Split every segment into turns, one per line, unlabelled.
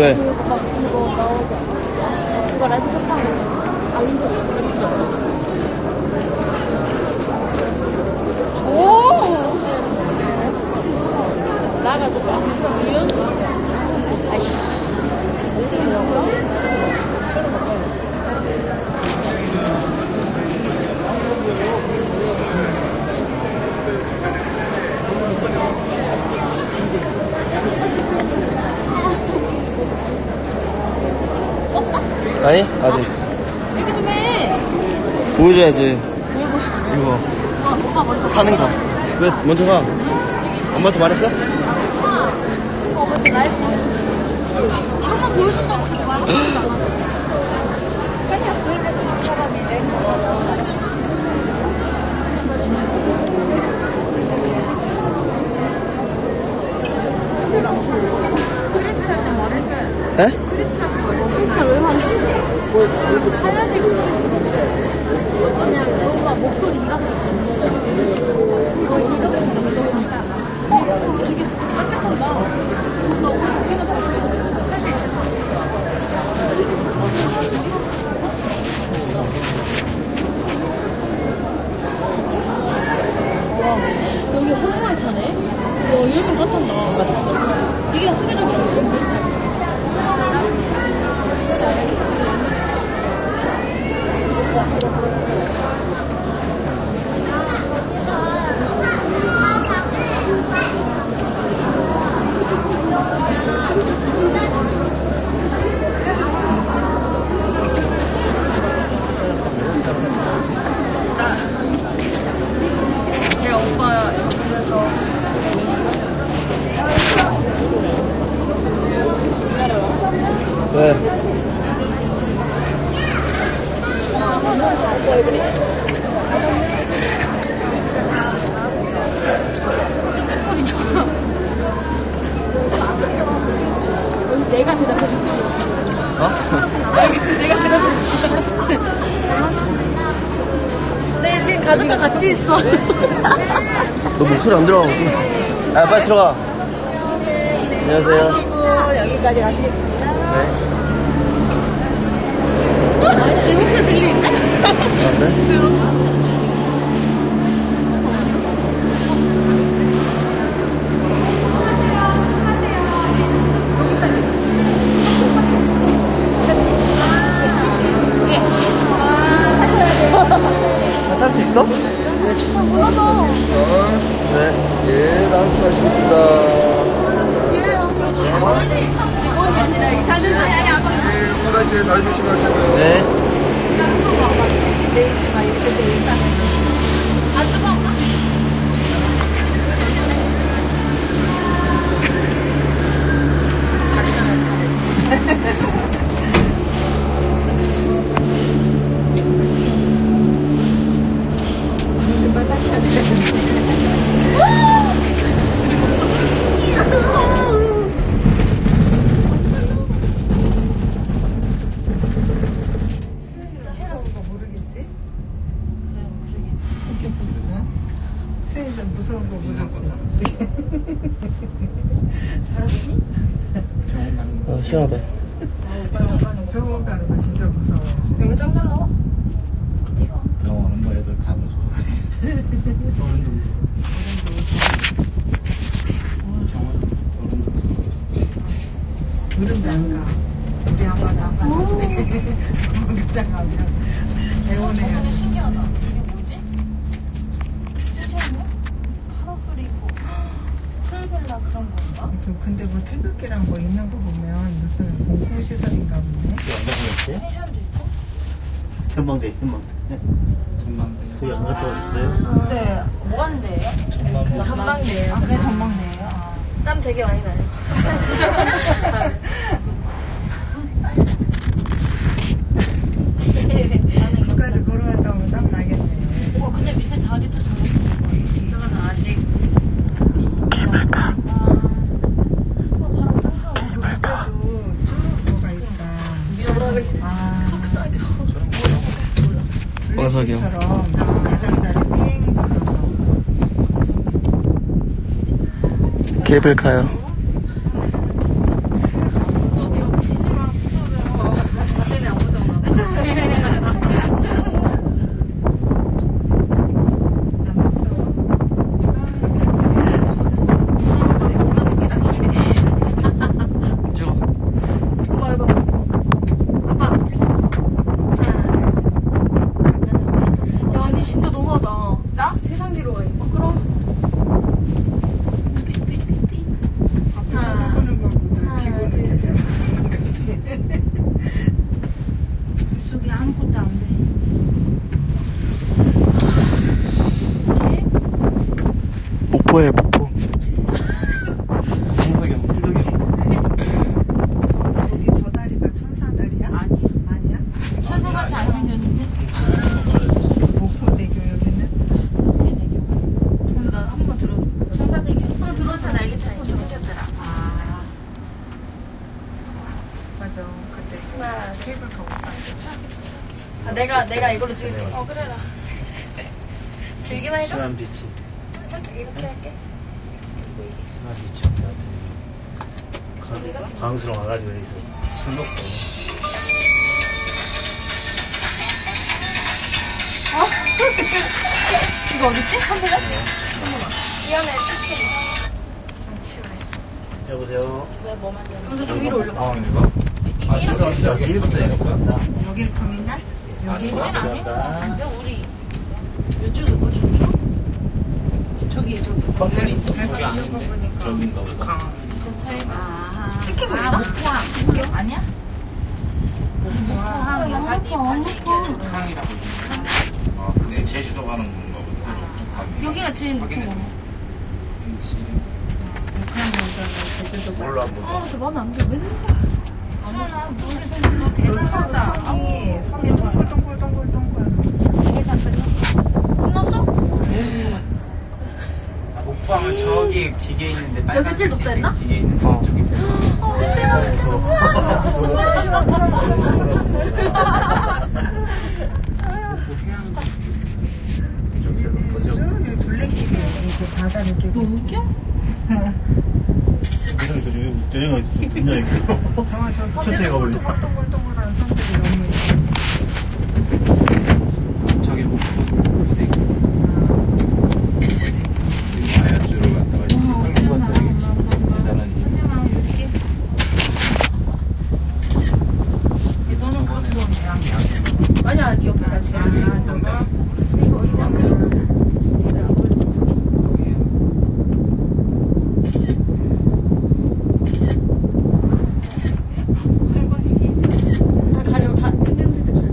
그거
왜?
그거 막 그거 나오잖아. 그거 라이브 탑하는 알림도 오! 나가지고 유연수 아이씨
아니? 아직.
얘기 좀 해.
보여줘야지.
뭘 보여줘?
이거.
아, 오빠 먼저.
타는 거. 왜? 먼저 가. 엄마한테 말했어?
아, 이거 먼저 라이브 보여줘. 이것만 보여준다고 이렇게 말하는 그냥 그림에도 사람이네. 크리스찬 말해줘야
에?
하얀색이 쓰고 싶어. 그냥 저가 목소리 어, 이거 이거 진짜. 어, 되게 깜짝한다. 나 우리 우리가 다 할수 있을 것 같아. 와, 여기 홍말 타네? 와, 이렇게 깜짝나. 맞죠? 이게 홍대적이라고. 내가 오빠 옆에서
왜?
여기서 내가 대답해 줄게.
어?
내가 대답해 줄게. 네, 지금 가족과 같이 있어.
너 목소리 안 들어가고. 아, 빨리 들어가. 안녕하세요.
여기까지 가시겠습니다.
네.
내 목소리 들리는데?
아, 그래? 탈
짱 잘 나와.
병원은 뭐 애들 다 무서워.
무릎도 안 가. 우리 아빠도 안 가는데 병원장 가면 대원에
신기하다. 이게 뭐지? 실체는 파라솔이 있고 풀벨라 그런 건가?
근데 뭐 태극기랑 뭐 있는 거 보면 무슨 공공시설인가 보네.
펜션도 있고?
전망대, 전망대.
전망대.
저기 안 갔다 오셨어요?
네. 뭐 하는 데예요? 전망대예요.
아, 그게 전망대예요? 아.
땀 되게 많이 나요.
끝까지 걸어갔다 오면 땀 나겠네.
어, 근데 밑에 다리도 잘못된 저는 아직 케이블카.
그래도 쭉 뭐가 있다. 아.
속삭여.
가장자리 돌려서.
케이블카요.
목포에 목포.
승석이 필독이
저기 저 다리가 천사 다리야? 아니 아니야?
천사같이 안 생겼는데?
목포대교 여기는
근데 나 한번 들어줘. 천사대교. 한번 들어서 날개 타고 생겼더라.
아 맞아 그때 케이블카 오빠
아, 내가, 내가 이걸로 찍을게. 어, 그래라. 들기만 해줘?
시간 비치
살짝 이렇게 할게.
시간 비치 강- 강수로 와가지고 여기서 술 먹고
이거 어딨지? 카메라? 미안해, 치킨.
여보세요
왜 뭐 만져? 그럼 저 위로 올려.
상황에서
아 죄송합니다 내일부터 해야겠다
여기 터미널? 여기?
우리는 아니고.
감사합니다.
근데 우리 이쪽에 뭐 저쪽? 저기, 저기.
있는 거 보니까
저긴가 보다.
그 차이가. 치킨? 목포항. 기억 아니야? 목포.
아, 근데 제주도 가는 건가 보다.
여기가 제일 목포.
북한 공장은 제주도
뭘로 한번
아, 저 마음에 안 들어. 맨날.
저 섬이 섬이 동글동글 동글동글
계산 끝났어? 끝났어?
목포하면 저기 기계 있는데 빨간
여기 제일 높다 했나?
기계 있는
저기 바다 이렇게
너 웃겨?
내려가 굉장히
정말 저 섬이
천천히 가볼래?
동글동글동글한 섬들이 너무 예뻐
저기 목포 고데기
아야주를 갔다가 이제 한국 갔다 되겠지. 대단한 일.
너는 그거냐
아니야, 기억해. 나 진짜.
아 저거
이거 어디냐? 그리고. 아, 가려, 가, 핑크색 가려.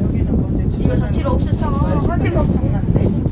여기는 뭔데
이거 다
주차장
뒤로 없앴어.
설치가 장난데
그냥,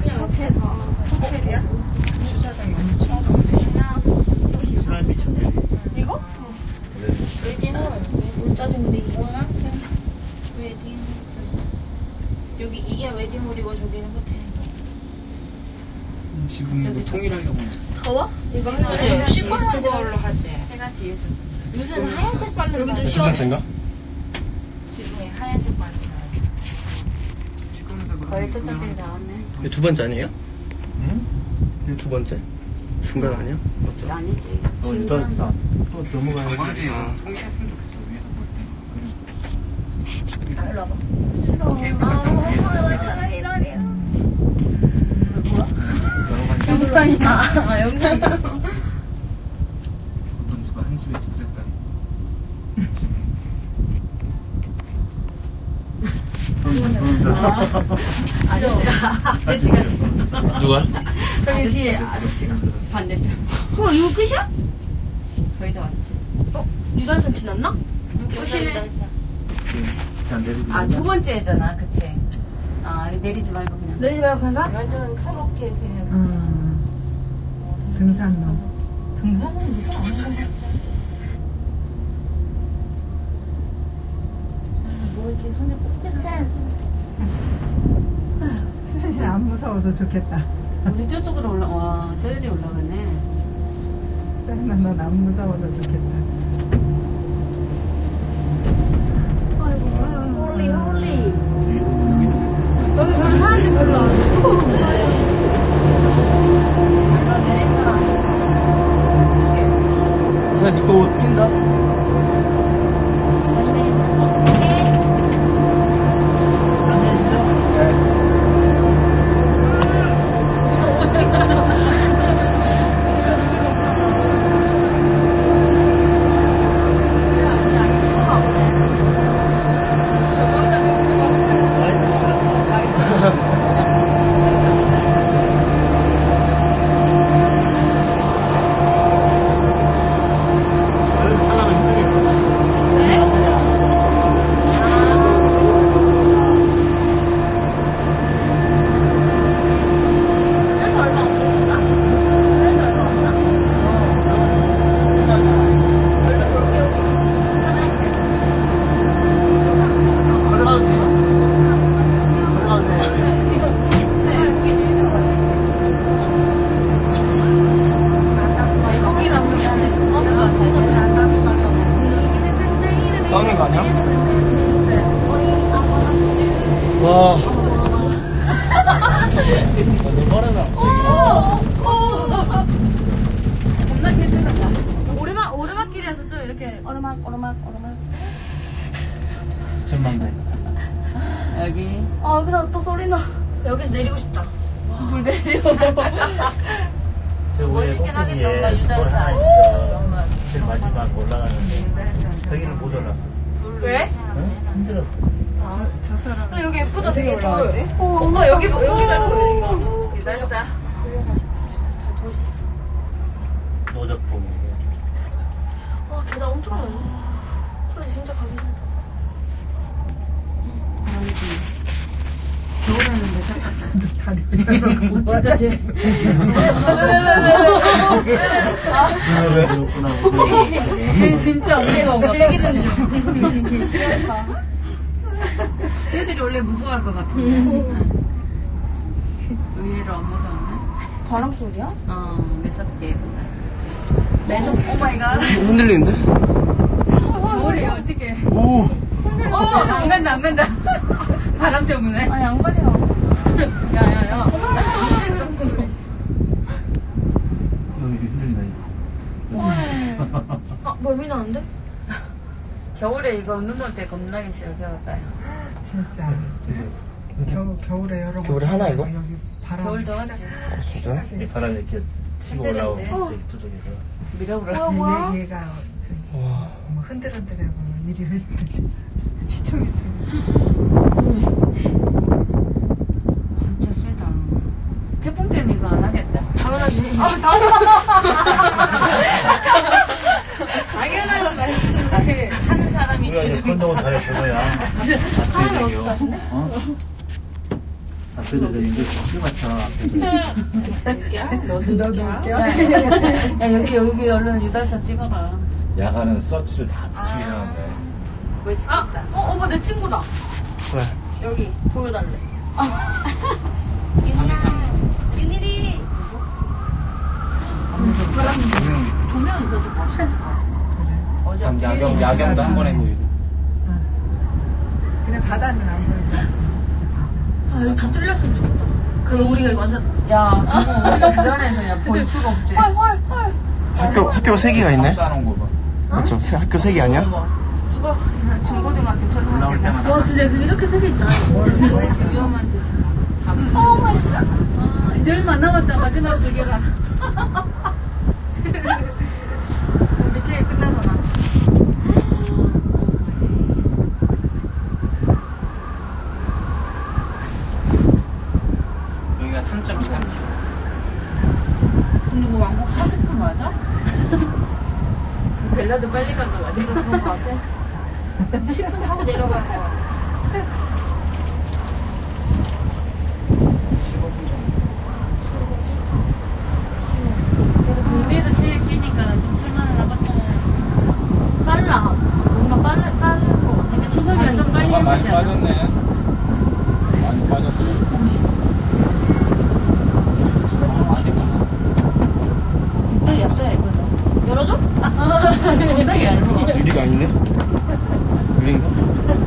그냥 이렇게 다.
호텔이야? 주차장이 엄청 많네
시간 비치
이거? 웨딩홀. 물짜증 뭐야? 웨딩. 여기 이게 웨딩홀이고 저기는 호텔인가?
지금 이거 통일하려고
더워? 이거는 시뻘건
걸로 하지
해가 뒤에서. 요새는 하얀색 빨래 여기 좀 시원해.
번째인가?
지금이 하얀색 지금도
거의 도착되기 나왔네.
이게 두 번째 아니에요? 응? 이게 두 번째? 중간 아니야? 맞죠?
아니지.
어 일단 또 넘어가야지
저거지 통일했으면 좋겠어 위에서 볼때
아, 일로 와봐.
케이블카 타고 위에서
이러네요. 영상이다. 아, 영상.
집은 한 집에 두세 딸
아저씨가, 아저씨가 지금.
누가?
저기 뒤에 아저씨가. 반대편. 어, 이거 끝이야? 거의 다 왔지. 어? 유달선 지났나? 끝이네.
그냥 내리고
아, 두 번째잖아, 그치? 아, 내리지 말고 그냥.
내리지 말고 그냥 가? 완전 카롭게 그냥.
음, 등산로
등산은 이거 안 가. 뭐 이렇게 손에 꼽지를 해.
수현이 안 무서워도 좋겠다
우리 저쪽으로 올라, 와, 저기 올라가네.
수현아 넌안 무서워도 좋겠다
홀리, 홀리. 여기 별로 사람이 별로 안
우선 니꺼 옷 낀다?
오르막 오르막 오르막.
전망대.
여기.
아 여기서 또 소리 나. 여기서 내리고 싶다. 물 내려.
저 위에
멀리긴 하겠다. 엄마
꼭대기에 돌. 하나 있어. 제일 마지막 올라가는데. 저기는 못 올라.
왜?
응? 힘들었어.
저 사람
근데 여기 예쁘다 되게
올라가지?
어, 엄마 여기 여기가 어.
유달산.
노적봉.
엄청 넓네. 그래 진짜 가기 싫다.
겨울에는 내 생각
다리 올라가고
진짜 제
왜 그렇구나.
진- 진짜
즐기는 중.
애들이 원래 무서워할 것 같은데 의외로 안 무서웠네
바람 소리야?
어 매섭게 예쁘다 매섭 오마이갓
흔들리는데?
겨울에 어떻게
오.
어 안 간다 안 간다 바람 때문에
아 양반이야.
야야야
여기 힘들다, 이거.
아 멀미 나는데?
겨울에 이거 눈 올 때 겁나게 싫어 겨웠다
진짜 겨우 겨울에 여러
겨울에 하나, 이거?
여기 바람
겨울 더웠지
진짜?
이 바람이 이렇게 치고 올라오고, 저쪽에서.
밀어보라
얘, 얘가 저기
와.
뭐 흔들흔들하고 이리 흔들 희청희청
진짜 세다. 태풍 때는 이거 안 하겠다.
당연하지.
당연한 말씀
우리가 이제 건너고 잘해 그거야. 사람이 없을 것 같은데? 어? 앞에도 저 이제 길 맞춰. 앞에도.
너도 너도 웃겨
야 여기 여기 얼른 유달사 찍어라
야간은 서치를 다 붙이긴 하는데.
아, 어, 오빠 내 친구다.
왜?
여기 보여달래. 윤이야, 윤일이. 조명 있어서 멋있을 것 같아.
참 야경, 야경도 한 번에 보이고.
그냥 바다는 안 보이고
아, 여기 다 뚫렸으면 좋겠다. 그럼 우리가 이거 완전.
야 그거 우리가 불안해서 야볼 수가 없지
학교 학교 세 개가 있네.
쌓아놓은 거 봐.
맞죠? 세- 학교 세 개 아니야?
그거 중고등학교 초등학교
때마다.
때
와, 진짜 이렇게 색이 있다.
위험한 짓을
오 마이 갓.
아, 이제 얼마 안 남았다 마지막 주기라 그럼 밑에 끝나서나
여기가 3.23km.
근데 이거 왕복 40분 맞아?
벨라도 빨리 가져가야 돼
그런 거 같아. 10분 타고 내려갈 거 같아.
15분 정도.
그래도 불비에서 제일 기니까 좀 탈만하나 봤다
빨라. 뭔가 빨라, 빠른 거 같아.
근데 추석이라 좀 빨리 해보지 않았어?
빠졌네. 많이 빠졌어요. 아,
열어줘?
얇아
유리가 아니네. 유리인가?